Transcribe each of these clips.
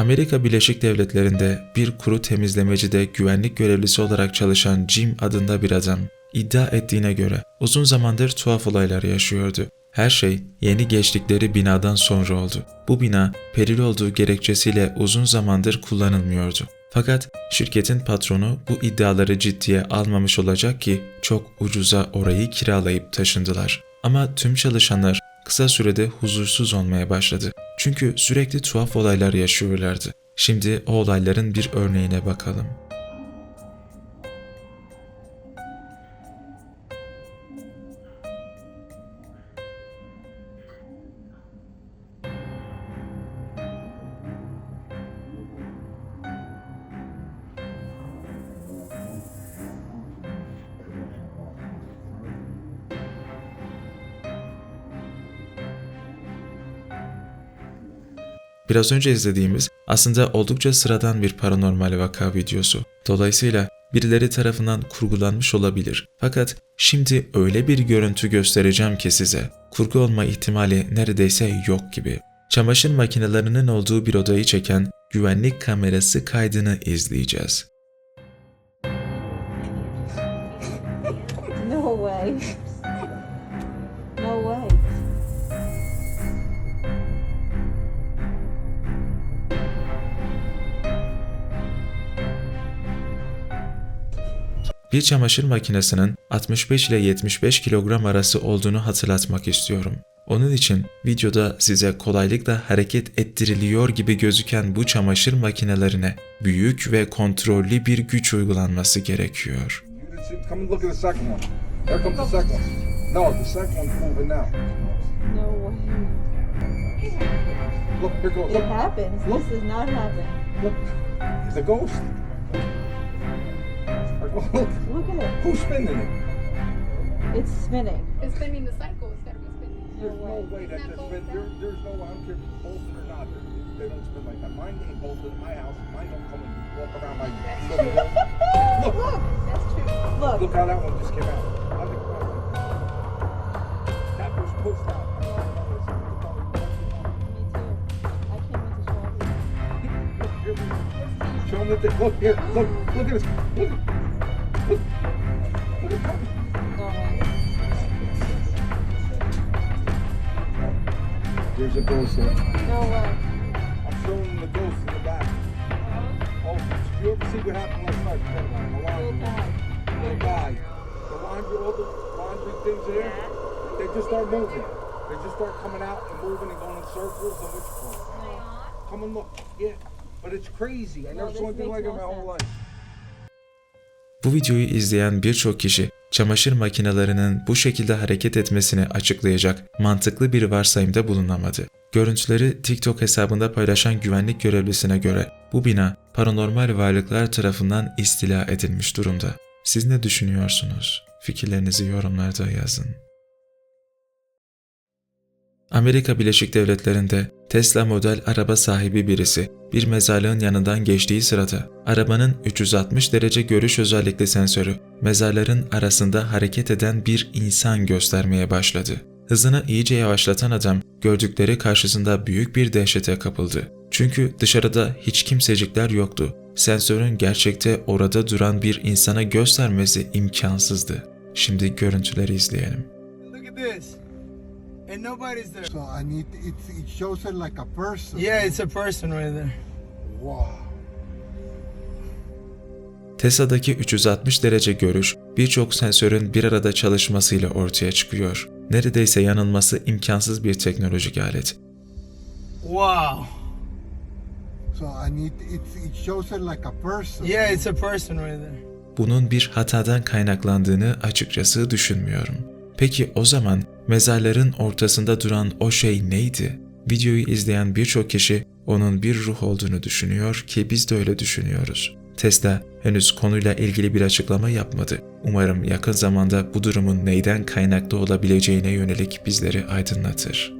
Amerika Birleşik Devletleri'nde bir kuru temizlemecide güvenlik görevlisi olarak çalışan Jim adında bir adam iddia ettiğine göre uzun zamandır tuhaf olaylar yaşıyordu. Her şey yeni geçtikleri binadan sonra oldu. Bu bina peril olduğu gerekçesiyle uzun zamandır kullanılmıyordu. Fakat şirketin patronu bu iddiaları ciddiye almamış olacak ki çok ucuza orayı kiralayıp taşındılar. Ama tüm çalışanlar kısa sürede huzursuz olmaya başladı. Çünkü sürekli tuhaf olaylar yaşıyorlardı. Şimdi o olayların bir örneğine bakalım. Biraz önce izlediğimiz aslında oldukça sıradan bir paranormal vaka videosu. Dolayısıyla birileri tarafından kurgulanmış olabilir. Fakat şimdi öyle bir görüntü göstereceğim ki size. Kurgu olma ihtimali neredeyse yok gibi. Çamaşır makinelerinin olduğu bir odayı çeken güvenlik kamerası kaydını izleyeceğiz. Bir çamaşır makinesinin 65 ile 75 kilogram arası olduğunu hatırlatmak istiyorum. Onun için videoda size kolaylıkla hareket ettiriliyor gibi gözüken bu çamaşır makinelerine büyük ve kontrollü bir güç uygulanması gerekiyor. Look the the the here goes. It happens. Look. This is not happening. look. It's a ghost. Oh, look, Look at it. Who's spinning it? It's spinning. It's spinning the cycle. It's got to be spinning. There's no way that this spin. There, there's no. I don't care if it's bolted or not. They, they don't spin like that. Mine ain't bolted in my house. Mine don't come and walk around my living. Look, Look. That's true. Look. look how that one just came out. How'd it come out? That was pushed out. I don't know what it's- it's probably- Me too. I can't wait to show. Show them that they, look here, look, look at this, look, look, There's a ghost there. No way. I'm showing the ghost in the back. Uh-huh. Oh, you ever see what happened last night? The laundry, the guy, the laundry, all the laundry things there, they just start moving. They just start coming out and moving and going in circles and which one? Come and look, yeah. But it's crazy. I never this saw anything like it in no my whole life. Bu videoyu izleyen birçok kişi çamaşır makinelerinin bu şekilde hareket etmesini açıklayacak mantıklı bir varsayımda bulunamadı. Görüntüleri TikTok hesabında paylaşan güvenlik görevlisine göre bu bina paranormal varlıklar tarafından istila edilmiş durumda. Siz ne düşünüyorsunuz? Fikirlerinizi yorumlarda yazın. Amerika Birleşik Devletleri'nde Tesla model araba sahibi birisi bir mezarlığın yanından geçtiği sırada arabanın 360 derece görüş özellikli sensörü mezarların arasında hareket eden bir insan göstermeye başladı. Hızını iyice yavaşlatan adam gördükleri karşısında büyük bir dehşete kapıldı. Çünkü dışarıda hiç kimsecikler yoktu. Sensörün gerçekte orada duran bir insana göstermesi imkansızdı. Şimdi görüntüleri izleyelim. Look at this. And nobody's there. So and it, it it shows it like a person. Yeah, it's a person right there. Wow. Tesla'daki 360 derece görüş birçok sensörün bir arada çalışmasıyla ortaya çıkıyor. Neredeyse yanılması imkansız bir teknolojik alet. Wow. So and it, it it shows it like a person. Yeah, it's a person right there. Bunun bir hatadan kaynaklandığını açıkçası düşünmüyorum. Peki o zaman mezarların ortasında duran o şey neydi? Videoyu izleyen birçok kişi onun bir ruh olduğunu düşünüyor ki biz de öyle düşünüyoruz. Tesla henüz konuyla ilgili bir açıklama yapmadı. Umarım yakın zamanda bu durumun neyden kaynaklı olabileceğine yönelik bizleri aydınlatır.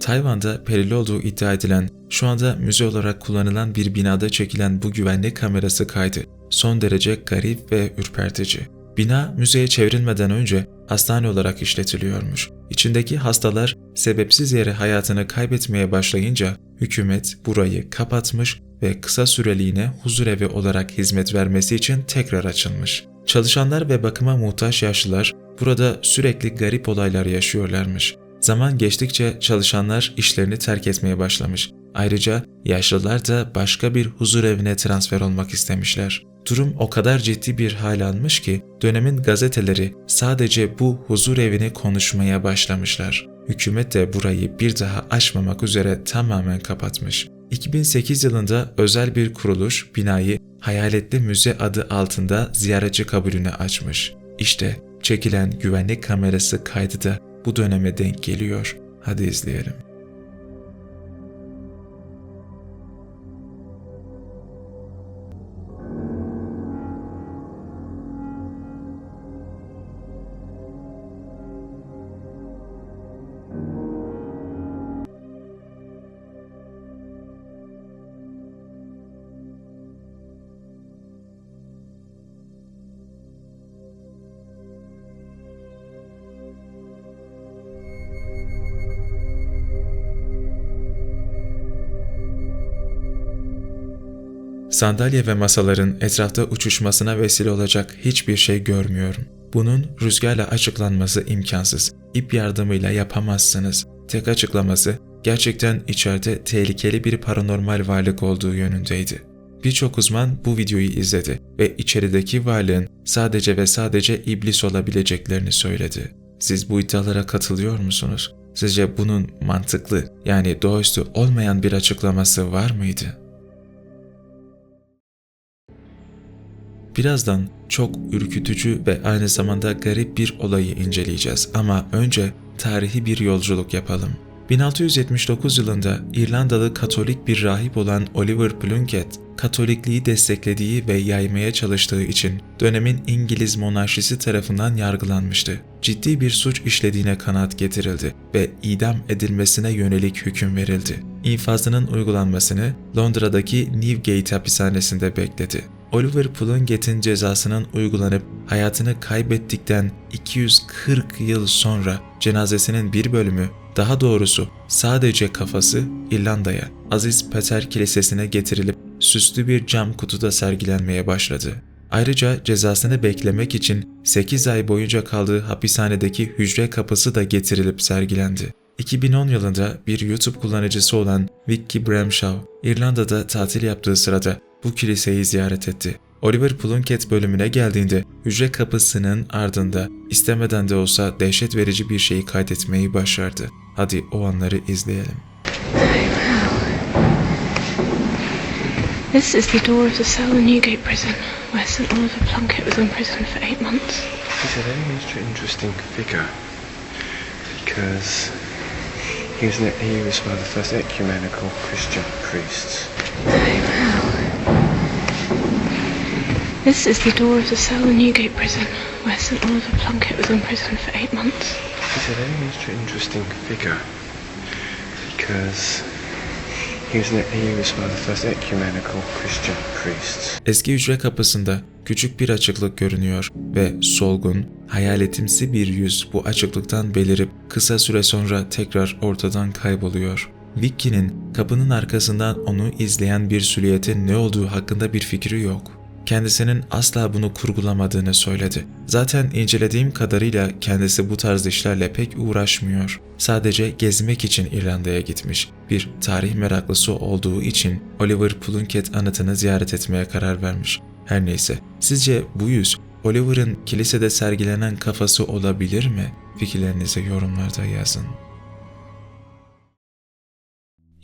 Tayvan'da perili olduğu iddia edilen, şu anda müze olarak kullanılan bir binada çekilen bu güvenlik kamerası kaydı son derece garip ve ürpertici. Bina müzeye çevrilmeden önce hastane olarak işletiliyormuş. İçindeki hastalar sebepsiz yere hayatını kaybetmeye başlayınca hükümet burayı kapatmış ve kısa süreliğine huzurevi olarak hizmet vermesi için tekrar açılmış. Çalışanlar ve bakıma muhtaç yaşlılar burada sürekli garip olaylar yaşıyorlarmış. Zaman geçtikçe çalışanlar işlerini terk etmeye başlamış. Ayrıca yaşlılar da başka bir huzur evine transfer olmak istemişler. Durum o kadar ciddi bir hal almış ki dönemin gazeteleri sadece bu huzur evini konuşmaya başlamışlar. Hükümet de burayı bir daha açmamak üzere tamamen kapatmış. 2008 yılında özel bir kuruluş binayı Hayaletli Müze adı altında ziyaretçi kabulüne açmış. İşte çekilen güvenlik kamerası kaydı da bu döneme denk geliyor. Hadi izleyelim. Sandalye ve masaların etrafta uçuşmasına vesile olacak hiçbir şey görmüyorum. Bunun rüzgarla açıklanması imkansız. İp yardımıyla yapamazsınız. Tek açıklaması gerçekten içeride tehlikeli bir paranormal varlık olduğu yönündeydi. Birçok uzman bu videoyu izledi ve içerideki varlığın sadece ve sadece iblis olabileceklerini söyledi. Siz bu iddialara katılıyor musunuz? Sizce bunun mantıklı yani doğaüstü olmayan bir açıklaması var mıydı? Birazdan çok ürkütücü ve aynı zamanda garip bir olayı inceleyeceğiz ama önce tarihi bir yolculuk yapalım. 1679 yılında İrlandalı Katolik bir rahip olan Oliver Plunkett, Katolikliği desteklediği ve yaymaya çalıştığı için dönemin İngiliz monarşisi tarafından yargılanmıştı. Ciddi bir suç işlediğine kanaat getirildi ve idam edilmesine yönelik hüküm verildi. İnfazının uygulanmasını Londra'daki Newgate hapishanesinde bekledi. Oliver Plunkett'in cezasının uygulanıp hayatını kaybettikten 240 yıl sonra cenazesinin bir bölümü, daha doğrusu sadece kafası İrlanda'ya, Aziz Peter Kilisesi'ne getirilip süslü bir cam kutuda sergilenmeye başladı. Ayrıca cezasını beklemek için 8 ay boyunca kaldığı hapishanedeki hücre kapısı da getirilip sergilendi. 2010 yılında bir YouTube kullanıcısı olan Vicky Bramshaw, İrlanda'da tatil yaptığı sırada bu kiliseyi ziyaret etti. Oliver Plunkett bölümüne geldiğinde hücre kapısının ardında istemeden de olsa dehşet verici bir şeyi kaydetmeyi başardı. Hadi o anları izleyelim. This is the door of the cell in Newgate Prison, where St Oliver Plunkett was imprisoned for eight months. He's a very most interesting figure because he was, he was one of the first ecumenical Christian priests. This is the door of the cell in Newgate Prison, where St Oliver Plunkett was imprisoned for eight months. He's a very interesting figure because he was, he was one of the first ecumenical Christian priests. Eski hücre kapısında küçük bir açıklık görünüyor ve solgun, hayaletimsi bir yüz bu açıklıktan belirip kısa süre sonra tekrar ortadan kayboluyor. Vicky'nin kapının arkasından onu izleyen bir silüetin ne olduğu hakkında bir fikri yok. Kendisinin asla bunu kurgulamadığını söyledi. Zaten incelediğim kadarıyla kendisi bu tarz işlerle pek uğraşmıyor. Sadece gezmek için İrlanda'ya gitmiş. Bir tarih meraklısı olduğu için Oliver Plunkett anıtını ziyaret etmeye karar vermiş. Her neyse, sizce bu yüz Oliver'ın kilisede sergilenen kafası olabilir mi? Fikirlerinizi yorumlarda yazın.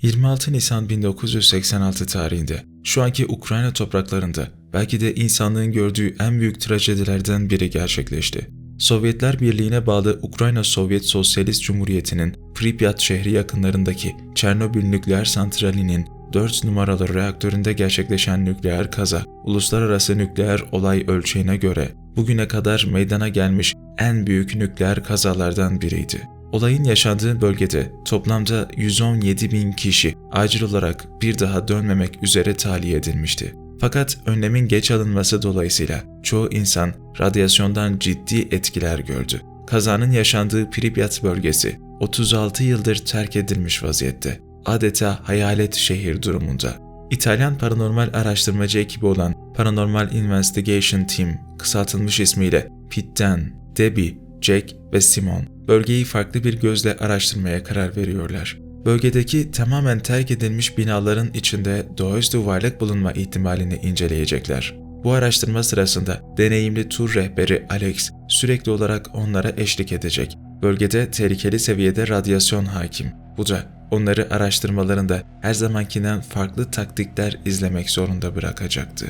26 Nisan 1986 tarihinde şu anki Ukrayna topraklarında belki de insanlığın gördüğü en büyük trajedilerden biri gerçekleşti. Sovyetler Birliği'ne bağlı Ukrayna Sovyet Sosyalist Cumhuriyeti'nin Pripyat şehri yakınlarındaki Çernobil nükleer santralinin 4 numaralı reaktöründe gerçekleşen nükleer kaza, uluslararası nükleer olay ölçeğine göre bugüne kadar meydana gelmiş en büyük nükleer kazalardan biriydi. Olayın yaşandığı bölgede toplamda 117 bin kişi acil olarak bir daha dönmemek üzere tahliye edilmişti. Fakat önlemin geç alınması dolayısıyla çoğu insan radyasyondan ciddi etkiler gördü. Kazanın yaşandığı Pripyat bölgesi 36 yıldır terk edilmiş vaziyette. Adeta hayalet şehir durumunda. İtalyan paranormal araştırmacı ekibi olan Paranormal Investigation Team, kısaltılmış ismiyle Pitten, Debbie, Jack ve Simon, bölgeyi farklı bir gözle araştırmaya karar veriyorlar. Bölgedeki tamamen terk edilmiş binaların içinde doğaüstü varlık bulunma ihtimalini inceleyecekler. Bu araştırma sırasında deneyimli tur rehberi Alex sürekli olarak onlara eşlik edecek. Bölgede tehlikeli seviyede radyasyon hakim. Bu da onları araştırmalarında her zamankinden farklı taktikler izlemek zorunda bırakacaktı.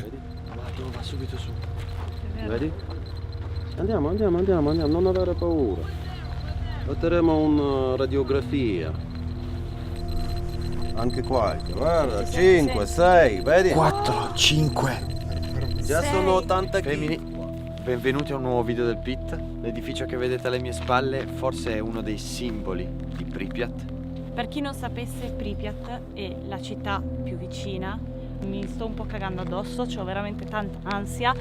Andiamo, andiamo, andiamo, andiamo, non avere paura. Fatteremo una radiografia. Anche qua, guarda, 5, 6, vedi? 4, 5. Già sono 80 Femmini, kg. benvenuti a un nuovo video del PIT. L'edificio che vedete alle mie spalle forse è uno dei simboli di Pripyat. Per chi non sapesse, Pripyat è la città più vicina. Mi sto un po' cagando addosso, ho veramente tanta ansia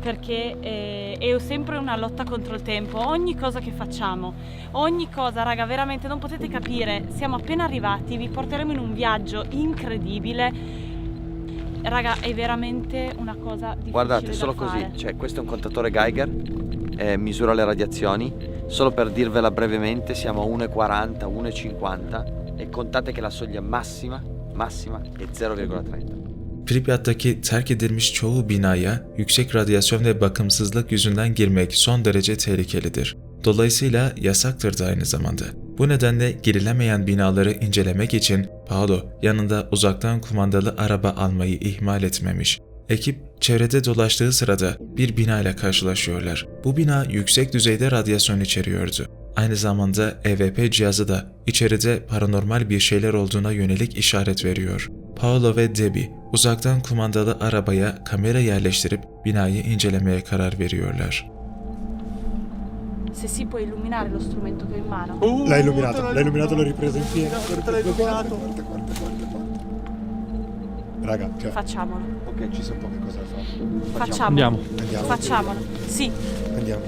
perché eh, è sempre una lotta contro il tempo. Ogni cosa che facciamo, ogni cosa, raga, veramente non potete capire. Siamo appena arrivati, vi porteremo in un viaggio incredibile. Raga, è veramente una cosa difficile Guardate, da solo fare. così, cioè questo è un contatore Geiger, eh, misura le radiazioni. Solo per dirvela brevemente, siamo a 1,40, 1,50 e contate che la soglia massima, massima è 0,30. Pripyat'taki terk edilmiş çoğu binaya yüksek radyasyon ve bakımsızlık yüzünden girmek son derece tehlikelidir. Dolayısıyla yasaktır da aynı zamanda. Bu nedenle girilemeyen binaları incelemek için Paolo yanında uzaktan kumandalı araba almayı ihmal etmemiş. Ekip çevrede dolaştığı sırada bir bina ile karşılaşıyorlar. Bu bina yüksek düzeyde radyasyon içeriyordu. Aynı zamanda EVP cihazı da içeride paranormal bir şeyler olduğuna yönelik işaret veriyor. Paolo ve Debbie uzaktan kumandalı arabaya kamera yerleştirip binayı incelemeye karar veriyorlar. Se si può illuminare lo strumento che ho in mano. L'ha illuminato, l'ha illuminato, l'ho ripreso in piedi. Guarda. Guarda, guarda, guarda, guarda. Raga, cioè, Facciamolo. ok, ci sono poche cose da fare. Facciamolo. Andiamo. Andiamo. Facciamolo. Sì. Andiamo.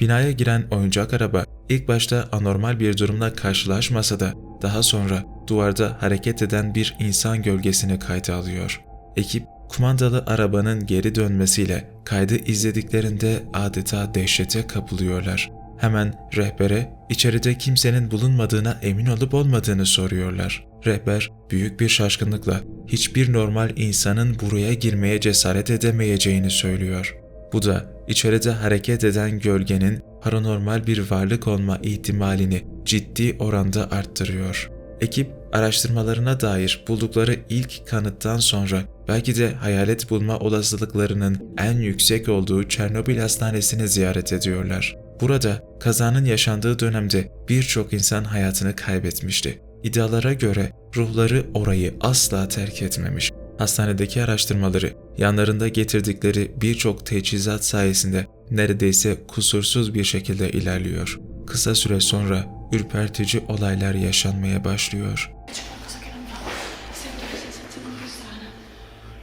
Binaya giren oyuncak araba ilk başta anormal bir durumla karşılaşmasa da daha sonra duvarda hareket eden bir insan gölgesini kayda alıyor. Ekip kumandalı arabanın geri dönmesiyle kaydı izlediklerinde adeta dehşete kapılıyorlar. Hemen rehbere içeride kimsenin bulunmadığına emin olup olmadığını soruyorlar. Rehber büyük bir şaşkınlıkla hiçbir normal insanın buraya girmeye cesaret edemeyeceğini söylüyor. Bu da içeride hareket eden gölgenin paranormal bir varlık olma ihtimalini ciddi oranda arttırıyor. Ekip araştırmalarına dair buldukları ilk kanıttan sonra belki de hayalet bulma olasılıklarının en yüksek olduğu Çernobil Hastanesi'ni ziyaret ediyorlar. Burada kazanın yaşandığı dönemde birçok insan hayatını kaybetmişti. İddialara göre ruhları orayı asla terk etmemiş. Hastanedeki araştırmaları yanlarında getirdikleri birçok teçhizat sayesinde neredeyse kusursuz bir şekilde ilerliyor. Kısa süre sonra ürpertici olaylar yaşanmaya başlıyor.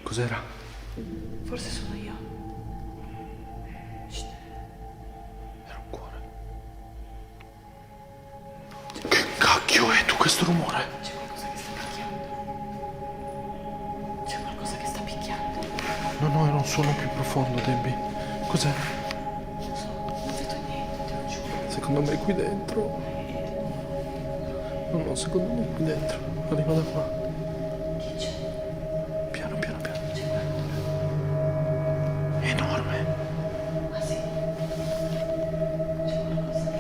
Cos'era? Forse sono io. Era un cuore. Che cacchio è tu questo rumore? Suono più profondo, Debbie. Cos'è? Non so, non vedo niente, te lo giuro. Secondo me è qui dentro. No, no, secondo me è qui dentro. Arriva da qua. C'è? Piano, piano, piano. C'è qualcuno. È enorme. Ah sì? C'è qualcosa.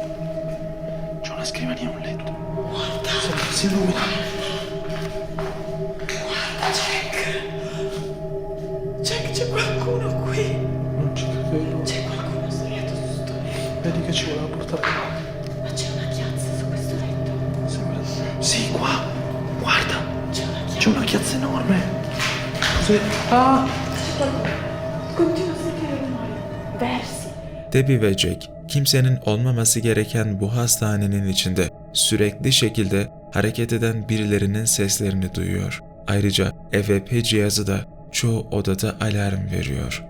C'è una scrivania un letto. Guarda. Si illumina. Cos'è? Continua a sentire rumori. Versi. Debbie ve Jack, kimsenin olmaması gereken bu hastanenin içinde sürekli şekilde hareket eden birilerinin seslerini duyuyor. Ayrıca EVP cihazı da çoğu odada alarm veriyor.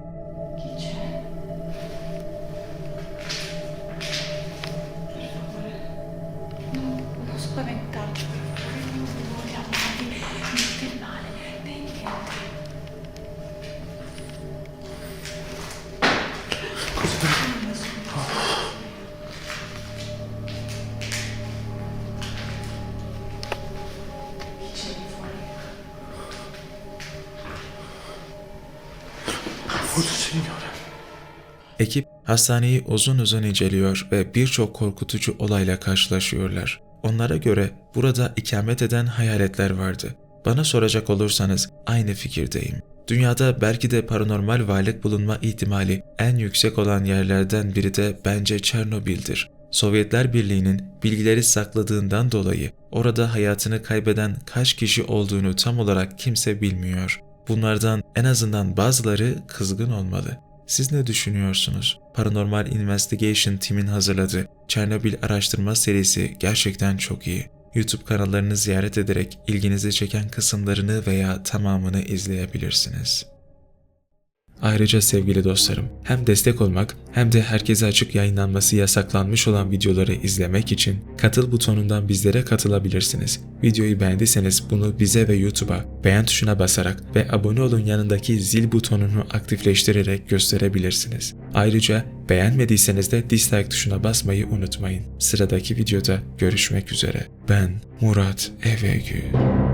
Hastaneyi uzun uzun inceliyor ve birçok korkutucu olayla karşılaşıyorlar. Onlara göre burada ikamet eden hayaletler vardı. Bana soracak olursanız aynı fikirdeyim. Dünyada belki de paranormal varlık bulunma ihtimali en yüksek olan yerlerden biri de bence Çernobil'dir. Sovyetler Birliği'nin bilgileri sakladığından dolayı orada hayatını kaybeden kaç kişi olduğunu tam olarak kimse bilmiyor. Bunlardan en azından bazıları kızgın olmalı. Siz ne düşünüyorsunuz? Paranormal Investigation Team'in hazırladığı Çernobil araştırma serisi gerçekten çok iyi. YouTube kanallarını ziyaret ederek ilginizi çeken kısımlarını veya tamamını izleyebilirsiniz. Ayrıca sevgili dostlarım, hem destek olmak hem de herkese açık yayınlanması yasaklanmış olan videoları izlemek için katıl butonundan bizlere katılabilirsiniz. Videoyu beğendiyseniz bunu bize ve YouTube'a beğen tuşuna basarak ve abone olun yanındaki zil butonunu aktifleştirerek gösterebilirsiniz. Ayrıca beğenmediyseniz de dislike tuşuna basmayı unutmayın. Sıradaki videoda görüşmek üzere. Ben Murat Evegül.